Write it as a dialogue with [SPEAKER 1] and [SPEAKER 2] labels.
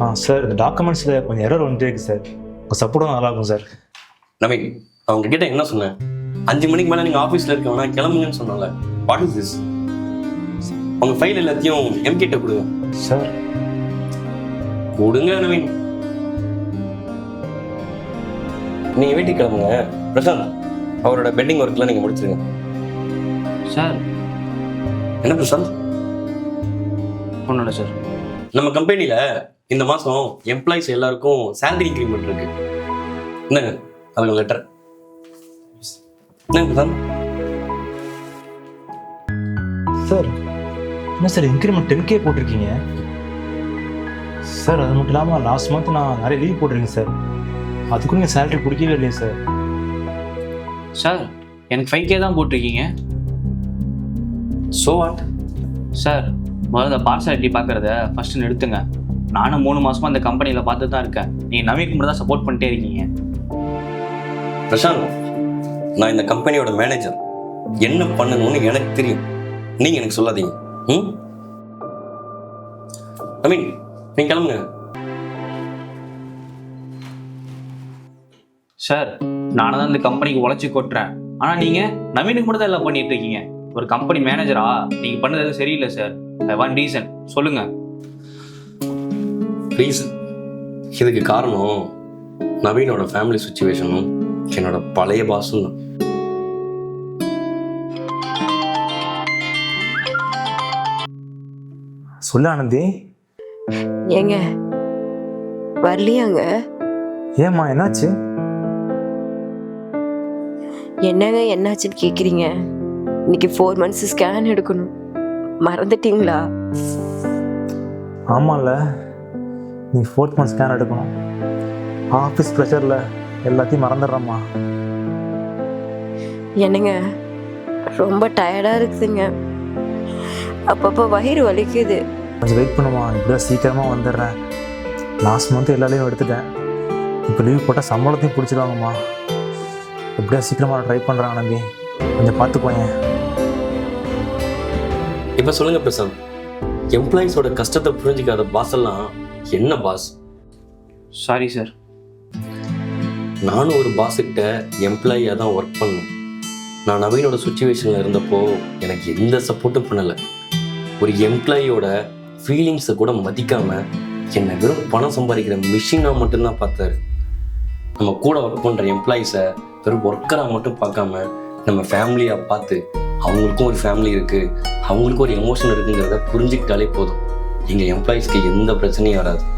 [SPEAKER 1] ஆ sir இந்த டாக்குமெண்ட்ஸில் கொஞ்சம் error வந்துட்டே இருக்கு சார். உங்கள் சப்போர்ட்டும் நல்லா இருக்கும் சார்.
[SPEAKER 2] நவீன் அவங்க கிட்ட என்ன சொன்னேன்? அஞ்சு மணிக்கு மேலே நீங்கள் ஆஃபீஸில் இருக்கவனா கிளம்புங்கன்னு சொன்னால வாட் இஸ் திஸ் உங்க ஃபைல் எல்லாத்தையும் எம் கிட்ட கொடுங்க.
[SPEAKER 1] சார்.
[SPEAKER 2] கொடுங்க நவீன். நீங்க வீட்டுக்கு கிளம்புங்க. பிரசாந்த் அவரோட பெட்டிங் ஒர்க்லாம் நீங்க முடிச்சிருங்க.
[SPEAKER 3] சார்.
[SPEAKER 2] என்ன பிரசாந்த்?
[SPEAKER 3] ஒன்றும் இல்லை சார்.
[SPEAKER 2] நம்ம கம்பெனில இந்த மாசம் எம்ப்ளாயிஸ் எல்லாருக்கும் சேலரி இன்க்ரிமெண்ட் இருக்கு. என்னங்க அதுக்கு லெட்டர் என்ன பிரசாந்த்
[SPEAKER 1] சார் என்ன சார் இன்க்ரிமெண்ட் டென் கே போட்டிருக்கீங்க? சார் அது மட்டும் இல்லாமல் லாஸ்ட் மந்த் நான் நிறைய லீவ் போட்டிருக்கேன் சார் அதுக்கும் நீங்கள் சேலரி பிடிக்கவே இல்லையே சார்
[SPEAKER 3] சார் எனக்கு ஃபைவ் கே தான் போட்டிருக்கீங்க.
[SPEAKER 2] சோ வாட்
[SPEAKER 3] சார் முதல்ல பார்சாலிட்டி பார்க்குறத ஃபஸ்ட்டு நிறுத்துங்க நானும் மூணு மாசமா அந்த கம்பெனியில் பார்த்து தான் இருக்கேன். நீங்கள் நவீன் மட்டும் தான் சப்போர்ட் பண்ணிட்டே இருக்கீங்க.
[SPEAKER 2] பிரசாந்த் நான் இந்த கம்பெனியோட மேனேஜர் என்ன பண்ணணும்னு எனக்கு தெரியும். நீங்க எனக்கு சொல்லாதீங்க. ம்? ஐ மீன் நீங்க கிளம்புங்க.
[SPEAKER 3] சார் நானும் தான் இந்த கம்பெனிக்கு உழைச்சி கொட்டுறேன். ஆனால் நீங்கள் நவீனுக்கு மட்டும் தான் எல்லாம் பண்ணிட்டு இருக்கீங்க. ஒரு கம்பெனி மேனேஜரா நீங்கள் பண்ணது எதுவும் சரியில்லை சார். ஒன் ரீசன் சொல்லுங்கள்
[SPEAKER 2] ப்ளீஸ் இதுக்கு காரணம் நவீனோட ஃபேமிலி சுச்சுவேஷனும் என்னோட பழைய பாஸும் தான்.
[SPEAKER 1] சொல்லு ஆனந்தி.
[SPEAKER 4] ஏங்க வரலையாங்க?
[SPEAKER 1] ஏம்மா என்னாச்சு?
[SPEAKER 4] என்னங்க என்னாச்சுன்னு கேட்குறீங்க இன்னைக்கு ஃபோர் மந்த்ஸ் ஸ்கேன் எடுக்கணும். மறந்துட்டீங்களா?
[SPEAKER 1] ஆமாம்ல நீ ஃபோர்த் மந்த் ஸ்கேன் எடுக்கணும். ஆஃபீஸ் ப்ரெஷரில் எல்லாத்தையும் மறந்துடுறேம்மா.
[SPEAKER 4] என்னங்க ரொம்ப டயர்டாக இருக்குதுங்க. அப்பப்போ வயிறு வலிக்குது.
[SPEAKER 1] கொஞ்சம் வெயிட் பண்ணுமா இப்படியா சீக்கிரமாக வந்துடுறேன். லாஸ்ட் மந்த் எல்லா லீவும் எடுத்துட்டேன். இப்போ லீவ் போட்டால் சம்பளத்தையும் பிடிச்சிடுவாங்கம்மா. எப்படியா சீக்கிரமாக ட்ரை பண்ணுறேன் ஆனந்தி கொஞ்சம் பார்த்துக்கோயேன்
[SPEAKER 2] இப்போ சொல்லுங்க பிரசாந்த். எம்ப்ளாயிஸோட கஷ்டத்தை புரிஞ்சுக்காத பாஸ் எல்லாம் என்ன பாஸ்
[SPEAKER 3] சாரி சார்
[SPEAKER 2] நானும் ஒரு பாஸ் கிட்ட எம்ப்ளாயியாக தான் ஒர்க் பண்ணேன் நான் நவீனோட சுச்சுவேஷனில் இருந்தப்போ எனக்கு எந்த சப்போர்ட்டும் பண்ணலை. ஒரு எம்ப்ளாயியோட ஃபீலிங்ஸை கூட மதிக்காம என்னை வெறும் பணம் சம்பாதிக்கிற மிஷினாக மட்டும்தான் பார்த்தாரு. நம்ம கூட ஒர்க் பண்ணுற எம்ப்ளாயிஸை வெறும் ஒர்க்கராக மட்டும் பார்க்காம நம்ம ஃபேமிலியாக பார்த்து அவங்களுக்கும் ஒரு ஃபேமிலி இருக்குது அவங்களுக்கும் ஒரு எமோஷன் இருக்குங்கிறத புரிஞ்சுக்கிட்டாலே போதும். எங்கள் எம்ப்ளாயிஸ்க்கு எந்த பிரச்சனையும் வராது.